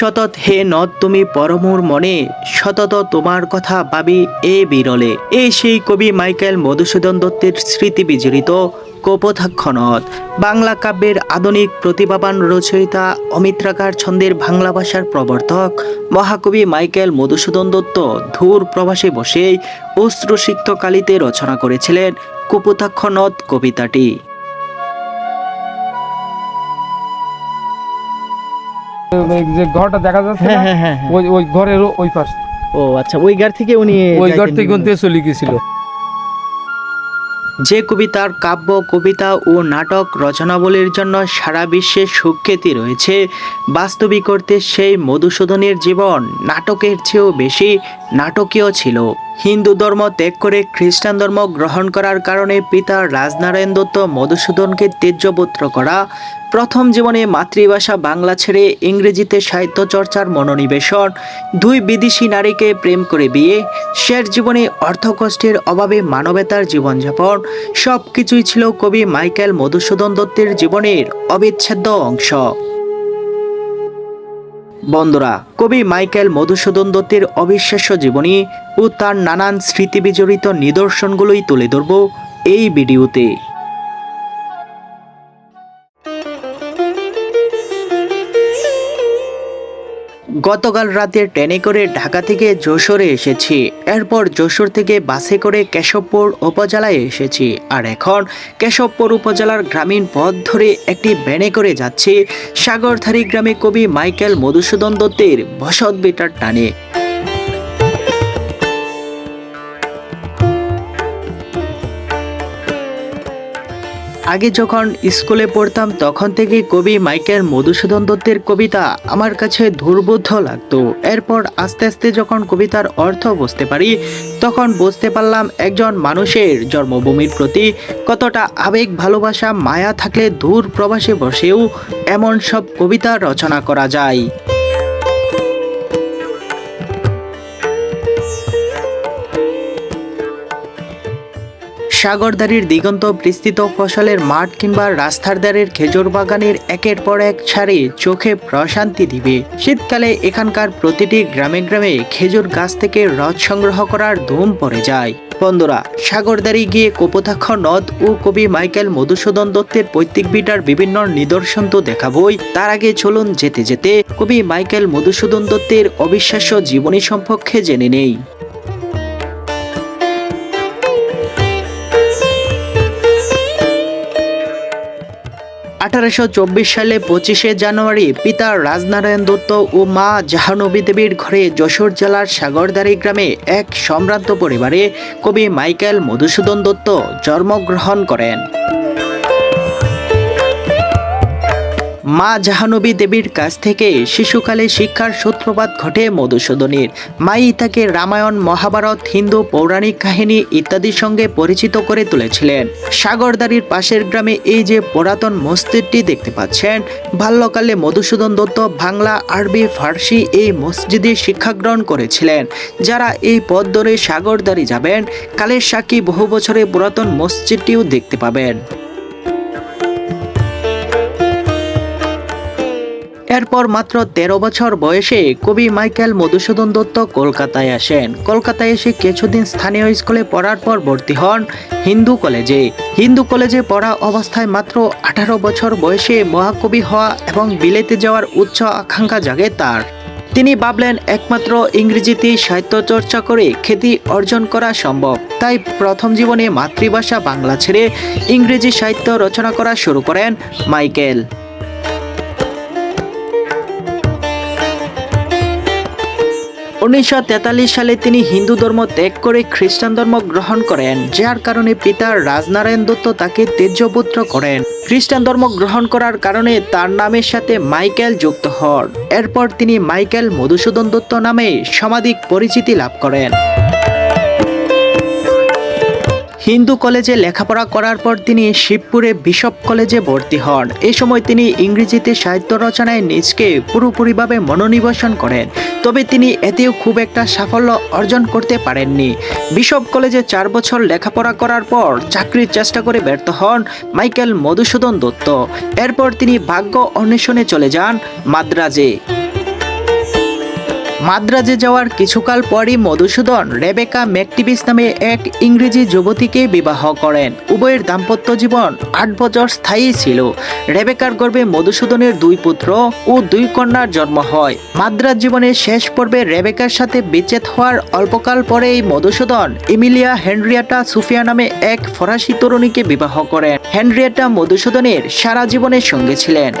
সতত হে নদ, তুমি পরমুর মনে, সতত তোমার কথা ভাবি এ বিরলে। এই সেই কবি মাইকেল মধুসূদন দত্তের স্মৃতি বিজড়িত কপোতাক্ষ নদ। বাংলা কাব্যের আধুনিক প্রতিভাবান রচয়িতা অমিত্রাকার ছন্দের বাংলা ভাষার প্রবর্তক মহাকবি মাইকেল মধুসূদন দত্ত ধূর প্রবাসে বসেই অশ্রুসিক্ত কালিতে রচনা করেছিলেন কপোতাক্ষ নদ কবিতাটি। যে ঘরটা দেখা যাচ্ছে হ্যাঁ, হ্যাঁ, হ্যাঁ। ওই ওই ঘরের ওই পাশ। ও আচ্ছা ওই ঘর থেকে উনি ওই ঘর থেকে চলে গেছিল। যে কবিতার কাব্য, কবিতা ও নাটক রচনাবলীর জন্য সারা বিশ্বে সুখ্যাতি রয়েছে বাস্তবিক করতে সেই মধুসূদনের জীবন নাটকের চেয়েও বেশি নাটকীয় ছিল। হিন্দু ধর্ম ত্যাগ করে খ্রিস্টান ধর্ম গ্রহণ করার কারণে পিতা রাজনারায়ণ দত্ত মধুসূদনকে তেজ্যপুত্র করা, প্রথম জীবনে মাতৃভাষা বাংলা ছেড়ে ইংরেজিতে সাহিত্য চর্চার মনোনিবেশন, দুই বিদেশি নারীকে প্রেম করে বিয়ে, শেষ জীবনে অর্থকষ্টের অভাবে মানবতার জীবনযাপন সব কিছুই ছিল কবি মাইকেল মধুসূদন দত্তের জীবনের অবিচ্ছেদ্য অংশ। বন্ধুরা, কবি মাইকেল মধুসূদন দত্তের অবিশ্বাস্য জীবনী ও তার নানান স্মৃতিবিজড়িত নিদর্শনগুলোই তুলে ধরব এই ভিডিওতে। গতকাল রাতে ট্রেনে করে ঢাকা থেকে যশোরে এসেছি। এরপর যশোর থেকে বাসে করে কেশবপুর উপজেলায় এসেছি। আর এখন কেশবপুর উপজেলার গ্রামীণ পথ ধরে একটি ব্যানে করে যাচ্ছি সাগরধারী গ্রামে কবি মাইকেল মধুসূদন দত্তের বসত বেটার টানে। আগে যখন স্কুলে পড়তাম, তখন থেকে কবি মাইকেল মধুসূদন দত্তের কবিতা আমার কাছে দুর্বোধ্য লাগতো। এরপর আস্তে আস্তে যখন কবিতার অর্থ বুঝতে পারি, তখন বুঝতে পারলাম একজন মানুষের জন্মভূমির প্রতি কতটা আবেগ, ভালোবাসা, মায়া থাকলে দূর প্রবাসে বসেও এমন সব কবিতা রচনা করা যায়। সাগরদারির দিগন্ত বিস্তৃত ফসলের মাঠ কিংবা রাস্তার ধারের খেজুর বাগানের একের পর এক ছাড়ে চোখে প্রশান্তি দিবে। শীতকালে এখানকার প্রতিটি গ্রামে গ্রামে খেজুর গাছ থেকে রস সংগ্রহ করার ধুম পড়ে যায়। বন্ধুরা, সাগরদারি গিয়ে কপোতাক্ষ নদ ও কবি মাইকেল মধুসূদন দত্তের পৈতৃক বিটার বিভিন্ন নিদর্শন তো দেখাবই। তার আগে চলুন যেতে যেতে কবি মাইকেল মধুসূদন দত্তের অবিশ্বাস্য জীবনী সম্পর্কে জেনে নেই। আঠারোশো চব্বিশ সালে পঁচিশে জানুয়ারি পিতা রাজনারায়ণ দত্ত ও মা জাহানবী দেবীর ঘরে যশোর জেলার সাগরদারি গ্রামে এক সম্ভ্রান্ত পরিবারে কবি মাইকেল মধুসূদন দত্ত জন্মগ্রহণ করেন। মা জাহানবী দেবীর কাছ থেকে শিশুকালে শিক্ষার সূত্রপাত ঘটে মধুসূদনের। মাই তাকে রামায়ণ, মহাভারত, হিন্দু পৌরাণিক কাহিনী ইত্যাদির সঙ্গে পরিচিত করে তুলেছিলেন। সাগরদারির পাশের গ্রামে এই যে পুরাতন মসজিদটি দেখতে পাচ্ছেন, বাল্যকালে মধুসূদন দত্ত বাংলা, আরবি, ফার্সি এই মসজিদে শিক্ষা গ্রহণ করেছিলেন। যারা এই পথ ধরে সাগরদারি যাবেন, কালের সাক্ষী বহু বছরে পুরাতন মসজিদটিও দেখতে পাবেন। এরপর মাত্র তেরো বছর বয়সে কবি মাইকেল মধুসূদন দত্ত কলকাতায় আসেন। কলকাতায় এসে কিছুদিন স্থানীয় স্কুলে পড়ার পর ভর্তি হন হিন্দু কলেজে। হিন্দু কলেজে পড়া অবস্থায় মাত্র আঠারো বছর বয়সে মহাকবি হওয়া এবং বিলেতে যাওয়ার উচ্চ আকাঙ্ক্ষা জাগে তার। তিনি ভাবলেন, একমাত্র ইংরেজিতেই সাহিত্য চর্চা করে খ্যাতি অর্জন করা সম্ভব। তাই প্রথম জীবনে মাতৃভাষা বাংলা ছেড়ে ইংরেজি সাহিত্য রচনা করা শুরু করেন মাইকেল। উনিশশো তেতাল্লিশ সালে তিনি হিন্দু ধর্ম ত্যাগ করে খ্রিস্টান ধর্ম গ্রহণ করেন, যার কারণে পিতা রাজনারায়ণ দত্ত তাকে তেজপুত্র করেন। খ্রিস্টান ধর্ম গ্রহণ করার কারণে তার নামের সাথে মাইকেল যুক্ত হন। এরপর তিনি মাইকেল মধুসূদন দত্ত নামে সমাধিক পরিচিতি লাভ করেন। হিন্দু কলেজে লেখাপড়া করার পর তিনি শিবপুরে বিশপ কলেজে ভর্তি হন। এ সময় তিনি ইংরেজিতে সাহিত্য রচনায় নিজকে পুরোপুরিভাবে মনোনিবেশন করেন। তবে তিনি এতেও খুব একটা সাফল্য অর্জন করতে পারেননি। বিশপ কলেজে চার বছর লেখাপড়া করার পর চাকরির চেষ্টা করে ব্যর্থ হন মাইকেল মধুসূদন দত্ত। এরপর তিনি ভাগ্য অন্বেষণে চলে যান মাদ্রাজে। মাদ্রাজে যাওয়ার কিছুকাল পরই মধুসূদন রেবেকা ম্যাকটিভিস নামে এক ইংরেজি যুবতীকে বিবাহ করেন। উভয়ের দাম্পত্য জীবন আট বছর স্থায়ী ছিল। রেবেকার গর্ভে মধুসূদনের দুই পুত্র ও দুই কন্যার জন্ম হয়। মাদ্রাজ জীবনের শেষ পর্বে রেবেকার সাথে বিচ্ছেদ হওয়ার অল্পকাল পরেই মধুসূদন ইমিলিয়া হেনরিয়াটা সুফিয়া নামে এক ফরাসি তরুণীকে বিবাহ করেন। হেনরিয়াটা মধুসূদনের সারা জীবনের সঙ্গে ছিলেন।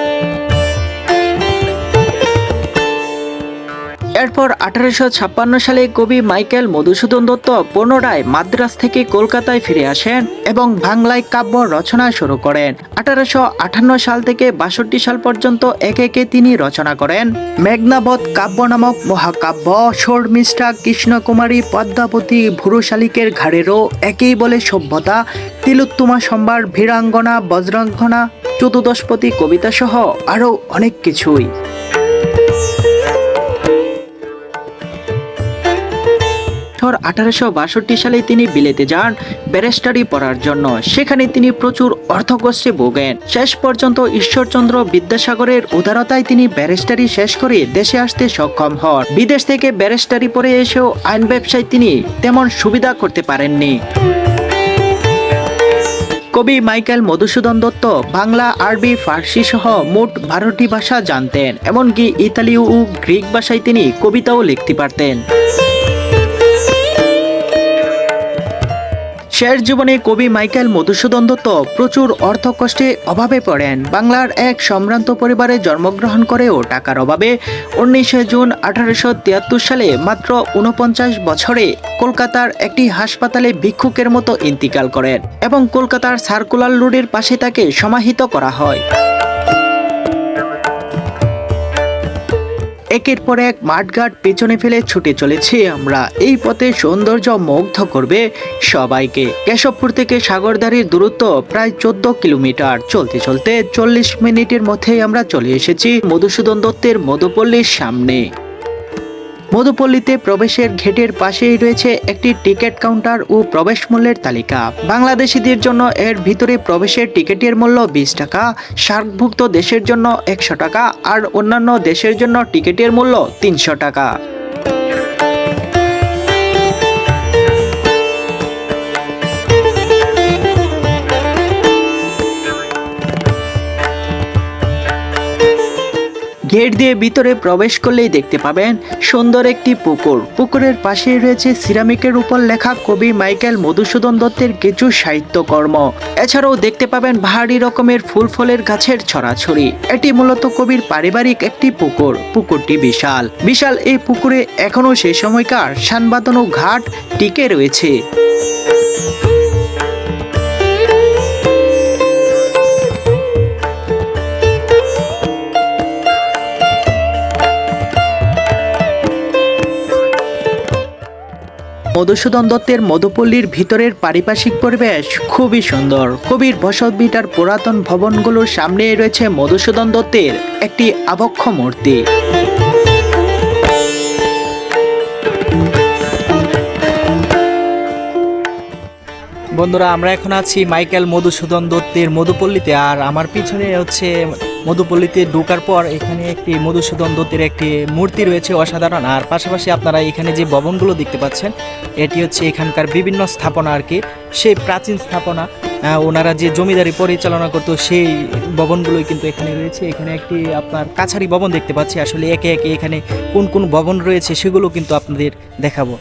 এরপর আঠারোশো ছাপ্পান্ন সালে কবি মাইকেল মধুসূদন দত্ত পুনরায় মাদ্রাজ থেকে কলকাতায় ফিরে আসেন এবং বাংলায় কাব্য রচনা শুরু করেন। আঠারোশো আটান্ন সাল থেকে বাষট্টি সাল পর্যন্ত একে একে তিনি রচনা করেন। মেঘনাবধ কাব্য নামক মহাকাব্য শর্মিষ্ঠা কৃষ্ণকুমারী পদ্মাবতী ভুরুশালিকের ঘাড়েরও একেই বলে সভ্যতা। তিলোত্তমা সম্ভার ভীরাঙ্গনা, বজ্রাঙ্গনা, চতুর্দশপতি কবিতা সহ আরও অনেক কিছুই। বছর আঠারোশো বাষট্টি সালে তিনি বিলেতে যান ব্যারিস্টারি পড়ার জন্য। সেখানে তিনি প্রচুর অর্থকষ্টে ভোগেন। শেষ পর্যন্ত ঈশ্বরচন্দ্র বিদ্যাসাগরের উদারতায় তিনি ব্যারিস্টারি শেষ করে দেশে আসতে সক্ষম হন। বিদেশ থেকে ব্যারিস্টারি পড়ে এসেও আইন ব্যবসায় তিনি তেমন সুবিধা করতে পারেননি। কবি মাইকেল মধুসূদন দত্ত বাংলা, আরবি, ফার্সি সহ মোট বারোটি ভাষা জানতেন, এমনকি ইতালি ও গ্রিক ভাষায় তিনি কবিতাও লিখতে পারতেন। শেষ জীবনে কবি মাইকেল মধুসূদন দত্ত প্রচুর অর্থ কষ্টে অভাবে পড়েন। বাংলার এক সম্ভ্রান্ত পরিবারে জন্মগ্রহণ করেও টাকার অভাবে উনিশে জুন আঠারোশো তিয়াত্তর সালে মাত্র উনপঞ্চাশ বছরে কলকাতার একটি হাসপাতালে ভিক্ষুকের মতো ইন্তিকাল করেন এবং কলকাতার সার্কুলার রোডের পাশে তাকে সমাহিত করা হয়। একের পর এক মাঠঘাট পেছনে ফেলে ছুটে চলেছি আমরা। এই পথে সৌন্দর্য মুগ্ধ করবে সবাইকে। কেশবপুর থেকে সাগরদারির দূরত্ব প্রায় চোদ্দ কিলোমিটার। চলতে চলতে চল্লিশ মিনিটের মধ্যেই আমরা চলে এসেছি মধুসূদন দত্তের মধুপল্লীর সামনে। মধুপল্লীতে প্রবেশের ঘেটের পাশেই রয়েছে একটি টিকিট কাউন্টার ও প্রবেশ মূল্যের তালিকা। বাংলাদেশিদের জন্য এর ভিতরে প্রবেশের টিকিটের মূল্য বিশ টাকা, সার্কভুক্ত দেশের জন্য একশো টাকা আর অন্যান্য দেশের জন্য টিকিটের মূল্য তিনশো টাকা। গেট দিয়ে ভিতরে প্রবেশ করলেই দেখতে পাবেন সুন্দর একটি পুকুর। পুকুরের পাশেই রয়েছে সিরামিকের উপর লেখা কবি মাইকেল মধুসূদন দত্তের কিছু সাহিত্যকর্ম। এছাড়াও দেখতে পাবেন ভারী রকমের ফুল ফলের গাছের ছড়াছড়ি। এটি মূলত কবির পারিবারিক একটি পুকুর। পুকুরটি বিশাল। বিশাল এই পুকুরে এখনও সেই সময়কার সানবাদন ঘাট টিকে রয়েছে। মধুসূদন দত্তের মধুপল্লীর ভিতরের পারিপার্শ্বিক পরিবেশ খুবই সুন্দর। কবির বসতভিটার পুরাতন ভবনগুলোর সামনে রয়েছে মধুসূদন দত্তের একটি আবক্ষ মূর্তি। বন্ধুরা, আমরা এখন আছি মাইকেল মধুসূদন দত্তের মধুপল্লীতে আর আমার পিছনে হচ্ছে মধুপল্লীতে ঢোকার পর এখানে একটি মধুসূদন দত্তের একটি মূর্তি রয়েছে অসাধারণ। আর পাশাপাশি আপনারা এখানে যে ভবনগুলো দেখতে পাচ্ছেন, এটি হচ্ছে এখানকার বিভিন্ন স্থাপনা আর কি। সেই প্রাচীন স্থাপনা ওনারা যে জমিদারি পরিচালনা করতো সেই ভবনগুলোই কিন্তু এখানে রয়েছে। এখানে একটি আপনার কাছারি ভবন দেখতে পাচ্ছি। আসলে একে একে এখানে কোন কোন ভবন রয়েছে সেগুলো কিন্তু আপনাদের দেখাবো।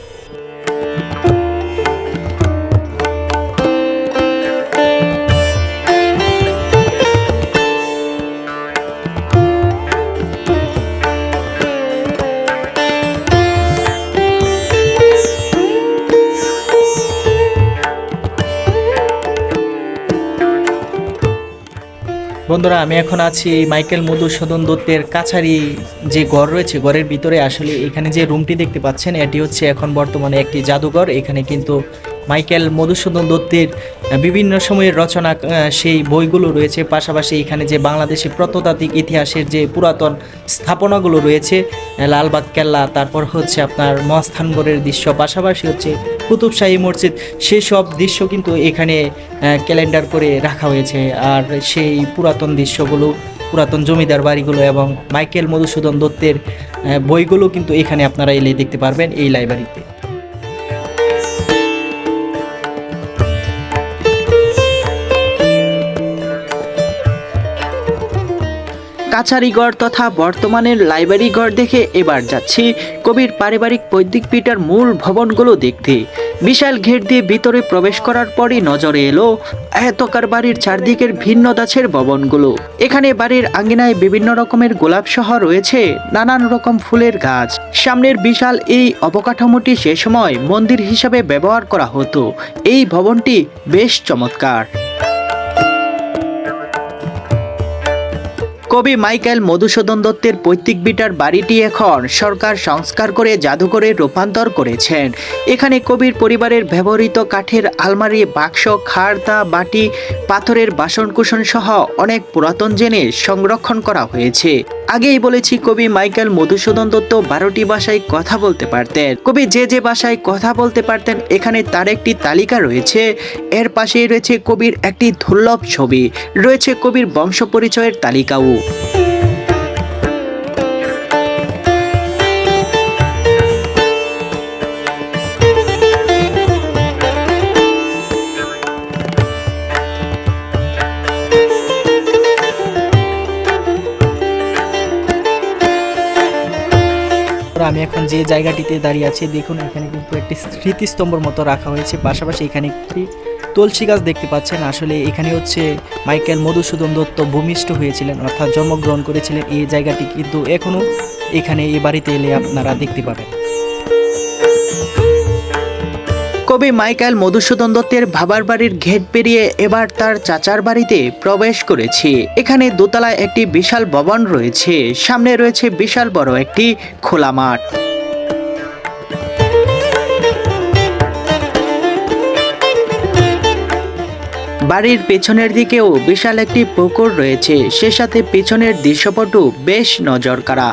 বন্ধুরা, আমি এখন আছি মাইকেল মধুসূদন দত্তের কাছারি যে ঘর রয়েছে ঘরের ভিতরে। আসলে এখানে যে রুমটি দেখতে পাচ্ছেন, এটি হচ্ছে এখন বর্তমানে একটি জাদুঘর। এখানে কিন্তু মাইকেল মধুসূদন দত্তের বিভিন্ন সময়ের রচনা সেই বইগুলো রয়েছে। পাশাপাশি এখানে যে বাংলাদেশের প্রত্নতাত্ত্বিক ইতিহাসের যে পুরাতন স্থাপনাগুলো রয়েছে লালবাগ, কেল্লা, তারপর হচ্ছে আপনার মহাস্থানগড়ের দৃশ্য, পাশাপাশি হচ্ছে কুতুবশাহী মসজিদ, সেসব দৃশ্য কিন্তু এখানে ক্যালেন্ডার করে রাখা হয়েছে। আর সেই পুরাতন দৃশ্যগুলো, পুরাতন জমিদার বাড়িগুলো এবং মাইকেল মধুসূদন দত্তের বইগুলো কিন্তু এখানে আপনারা এলে দেখতে পারবেন এই লাইব্রেরিতে। কাছারিগড় তথা বর্তমানের লাইব্রেরিঘর দেখে এবার যাচ্ছি কবির পারিবারিক পৈতৃক পিটার মূল ভবনগুলো দেখতে। বিশাল ঘের দিয়ে ভিতরে প্রবেশ করার পরই নজরে এলো আয়তকার বাড়ির চারদিকের ভিন্ন দাছের ভবনগুলো। এখানে বাড়ির আঙ্গিনায় বিভিন্ন রকমের গোলাপ সহ রয়েছে নানান রকম ফুলের গাছ। সামনের বিশাল এই অবকাঠামোটি সে সময় মন্দির হিসাবে ব্যবহার করা হতো। এই ভবনটি বেশ চমৎকার। কবি মাইকেল মধুসূদন দত্তের পৈতৃক বিটার বাড়িটি এখন সরকার সংস্কার করে জাদুঘরে রূপান্তর করেছেন। এখানে কবির পরিবারের ব্যবহৃত কাঠের আলমারি, বাক্স খাড়দা বাটি, পাথরের বাসনকুসন সহ অনেক পুরাতন জেনে সংরক্ষণ করা হয়েছে। আগেই বলেছি কবি মাইকেল মধুসূদন দত্ত বারোটি ভাষায় কথা বলতে পারতেন। কবি যে যে ভাষায় কথা বলতে পারতেন, এখানে তার একটি তালিকা রয়েছে। এর পাশেই রয়েছে কবির একটি দুর্লভ ছবি। রয়েছে কবির বংশ পরিচয়ের তালিকাও। আর আমি এখন যে জায়গাটিতে দাঁড়িয়ে আছি, দেখুন এখানে কিন্তু একটি স্মৃতিস্তম্ভর মতো রাখা হয়েছে। পাশাপাশি এখানে একটি তুলসী গাছ দেখতে পাচ্ছেন। আসলে এখানে হচ্ছে মাইকেল মধুসূদন দত্ত ভূমিষ্ঠ হয়েছিলেন, অর্থাৎ জন্মগ্রহণ করেছিলেন এই জায়গাটি। কিন্তু এখনও এখানে এ বাড়িতে এলে আপনারা দেখতে পাবেন। কবি মাইকেল মধুসূদন দত্তের ভাবার বাড়ির ঘেট পেরিয়ে এবার তার চাচার বাড়িতে প্রবেশ করেছি। এখানে দোতলায় একটি বিশাল ভবন রয়েছে। সামনে রয়েছে বিশাল বড় একটি খোলা মাঠ। বাড়ির পেছনের দিকেও বিশাল একটি পুকুর রয়েছে। সে সাথে পিছনের দৃশ্যপটও বেশ নজর কাড়া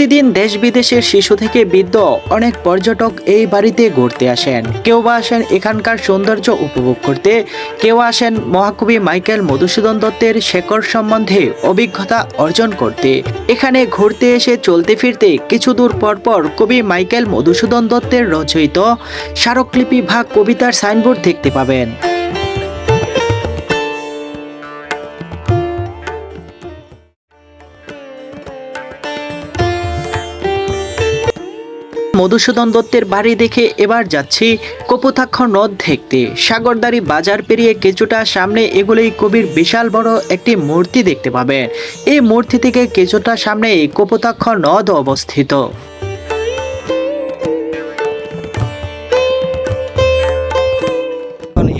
প্রতিদিন দেশ বিদেশের শিশু থেকে বৃদ্ধ অনেক পর্যটক এই বাড়িতে ঘুরতে আসেন। কেউ বা আসেন এখানকার সৌন্দর্য উপভোগ করতে, কেউ আসেন মহাকবি মাইকেল মধুসূদন দত্তের শেকড় সম্বন্ধে অভিজ্ঞতা অর্জন করতে। এখানে ঘুরতে এসে চলতে ফিরতে কিছু দূর পর পর কবি মাইকেল মধুসূদন দত্তের রচয়িত স্মারকলিপি ভাগ কবিতার সাইনবোর্ড দেখতে পাবেন। মধুসূদন দত্তের বাড়ি দেখে এবার যাচ্ছি কপোতাক্ষ নদ দেখতে। সাগরদারি বাজার পেরিয়ে কিছুটা সামনে এগুলোই কবির বিশাল বড় একটি মূর্তি দেখতে পাবেন এই মূর্তি থেকে কিছুটা সামনে কপোতাক্ষ নদ অবস্থিত।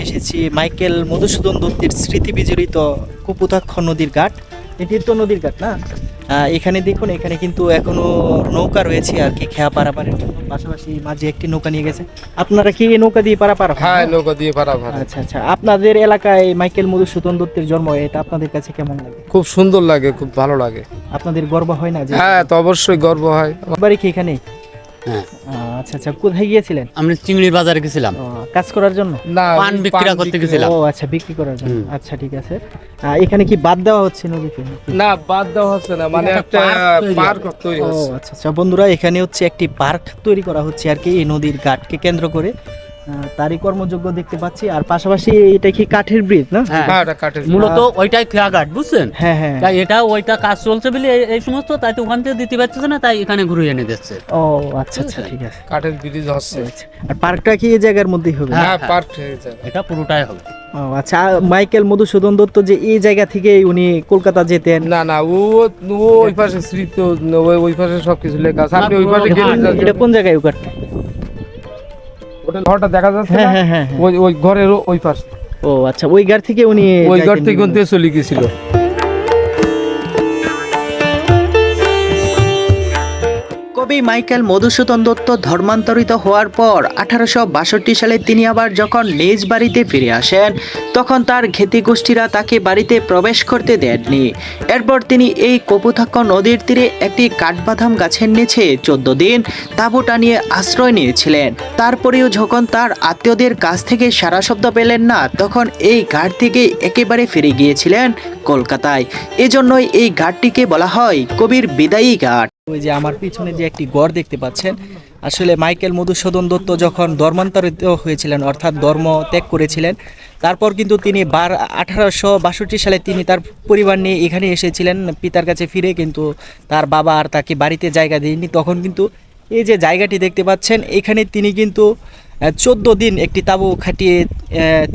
এসেছি মাইকেল মধুসূদন দত্তের স্মৃতি বিজড়িত কুপুতাক্ষ নদীর ঘাট। এটি তো নদীর ঘাট না? এখানে দেখুন এখানে কিন্তু এখনও নৌকা রয়েছে আর কি খেয়া পারাপারের জন্য। পাশাপাশি মাঝে একটি নৌকা নিয়ে গেছে। আপনারা কি নৌকা দিয়ে পারাপার হ্যাঁ নৌকা দিয়ে পারাপার। আচ্ছা আচ্ছা। আপনাদের এলাকায় মাইকেল মধুসূদন দত্তের জন্ম এটা আপনাদের কাছে কেমন লাগে? খুব সুন্দর লাগে খুব ভালো লাগে। আপনাদের গর্ব হয় না যে হ্যাঁ তো অবশ্যই গর্ব হয়। বাড়ি কি এখানে হ্যাঁ। আচ্ছা আচ্ছা কোথায় গিয়েছিলেন? আমি চিংড়ি বাজারে গেছিলাম। কাজ করার জন্য? না পান বিক্রি করতে গেছিলাম। ও আচ্ছা বিক্রি করার জন্য। আচ্ছা ঠিক আছে। এখানে কি বাদ দেওয়া হচ্ছে নদীতে? না বাদ দেওয়া হচ্ছে না মানে একটা পার্ক তৈরি হচ্ছে ও আচ্ছা আচ্ছা বন্ধুরা এখানে হচ্ছে একটি পার্ক তৈরি করা হচ্ছে আর কি এই নদীর ঘাটকে কেন্দ্র করে। তারই কর্মযোগ্য দেখতে পাচ্ছি। আর পাশাপাশি এটা কি কাঠের ব্রিজ না? হ্যাঁ এটা কাঠের মূলত ওইটাই খেয়াঘাট বুঝছেন? হ্যাঁ হ্যাঁ। তাই এটা ওইটা কাজ চলছে বলে এই- সমস্ত তাই তো ওখান থেকে দিতে পারতেছে না তাই এখানে ঘুরে এনে দিচ্ছে। ও আচ্ছা আচ্ছা ঠিক আছে। কাঠের ব্রিজ হচ্ছে। আচ্ছা। আর পার্কটা কি এই জায়গার মধ্যেই হবে? হ্যাঁ। পার্ক হয়ে যাবে এটা পুরোটাই হবে। ও আচ্ছা মাইকেল মধুসূদন দত্ত যে এই জায়গা থেকে উনি কলকাতা যেতেন? না না ও ওই পাশে স্মৃত ওই ওই পাশে সবকিছু লেখা আছে। আপনি ওই পাশে গেলে হ্যাঁ, এটা কোন জায়গায় ওকারটা ওটা ঘরটা দেখা যাচ্ছে হ্যাঁ হ্যাঁ হ্যাঁ। ওই ওই ঘরের ওই পাশে। ও আচ্ছা ওই ঘর থেকে উনি ওই ঘর থেকে চলে গেছিল। কবি মাইকেল মধুসূদন দত্ত ধর্মান্তরিত হওয়ার পর আঠারোশো বাষট্টি সালে তিনি আবার যখন নিজ বাড়িতে ফিরে আসেন, তখন তার ঘেতি গোষ্ঠীরা তাকে বাড়িতে প্রবেশ করতে দেননি। এরপর তিনি এই কপুথাক্ষ নদীর তীরে একটি কাঠবাদাম গাছের নিচে চোদ্দ দিন তাঁবু টানিয়ে আশ্রয় নিয়েছিলেন। তারপরেও যখন তার আত্মীয়দের কাছ থেকে সারা শব্দ পেলেন না, তখন এই ঘাট থেকে একেবারে ফিরে গিয়েছিলেন কলকাতায়। এজন্যই এই ঘাটটিকে বলা হয় কবির বিদায়ী ঘাট। ওই যে আমার পিছনে যে একটি গড় দেখতে পাচ্ছেন, আসলে মাইকেল মধুসূদন দত্ত যখন ধর্মান্তরিত হয়েছিলেন, অর্থাৎ ধর্ম ত্যাগ করেছিলেন, তারপর কিন্তু তিনি বার আঠারোশো বাষট্টি সালে তিনি তার পরিবার নিয়ে এখানে এসেছিলেন, পিতার কাছে ফিরে কিন্তু তার বাবা আর তাকে বাড়িতে জায়গা দেয়নি তখন কিন্তু এই যে জায়গাটি দেখতে পাচ্ছেন, এখানে তিনি কিন্তু চোদ্দ দিন একটি তাঁবু খাটিয়ে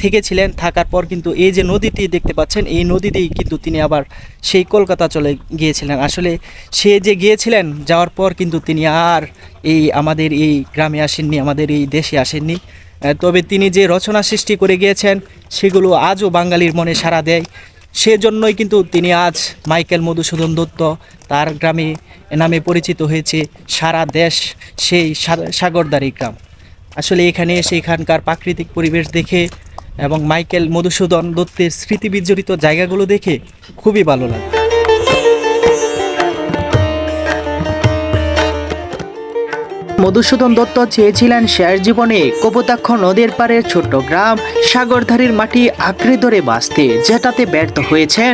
থেকেছিলেন। থাকার পর কিন্তু এই যে নদীটি দেখতে পাচ্ছেন, এই নদীতেই কিন্তু তিনি আবার সেই কলকাতা চলে গিয়েছিলেন। আসলে সে যে গিয়েছিলেন, যাওয়ার পর কিন্তু তিনি আর এই আমাদের এই গ্রামে আসেননি, আমাদের এই দেশে আসেননি। তবে তিনি যে রচনা সৃষ্টি করে গিয়েছেন, সেগুলো আজও বাঙালির মনে সাড়া দেয়। সেজন্যই কিন্তু তিনি আজ মাইকেল মধুসূদন দত্ত তার গ্রামে, নামে পরিচিত হয়েছে সারা দেশ, সেই সাগরদারি গ্রাম। আসলে এখানে এসে এখানকার প্রাকৃতিক পরিবেশ দেখে এবং মাইকেল মধুসূদন দত্তের স্মৃতি বিজড়িত জায়গাগুলো দেখে খুবই ভালো লাগে। মধুসূদন দত্ত চেয়েছিলেন শেষ জীবনে কপোতাক্ষ নদীর পাড়ের ছোট্ট গ্রাম সাগরধারীর মাটি আঁকড়ে ধরে বাঁচতে, যেটাতে ব্যর্থ হয়েছেন,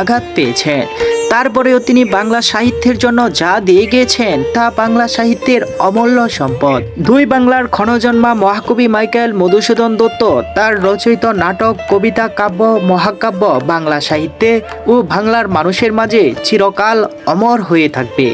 আঘাত পেয়েছেন। তারপরেও তিনি বাংলা সাহিত্যের জন্য যা দিয়ে গিয়েছেন তা বাংলা সাহিত্যের অমূল্য সম্পদ। দুই বাংলার ক্ষণজন্মা মহাকবি মাইকেল মধুসূদন দত্ত তার রচিত নাটক, কবিতা, কাব্য, মহাকাব্য বাংলা সাহিত্যে ও বাংলার মানুষের মাঝে চিরকাল অমর হয়ে থাকবে।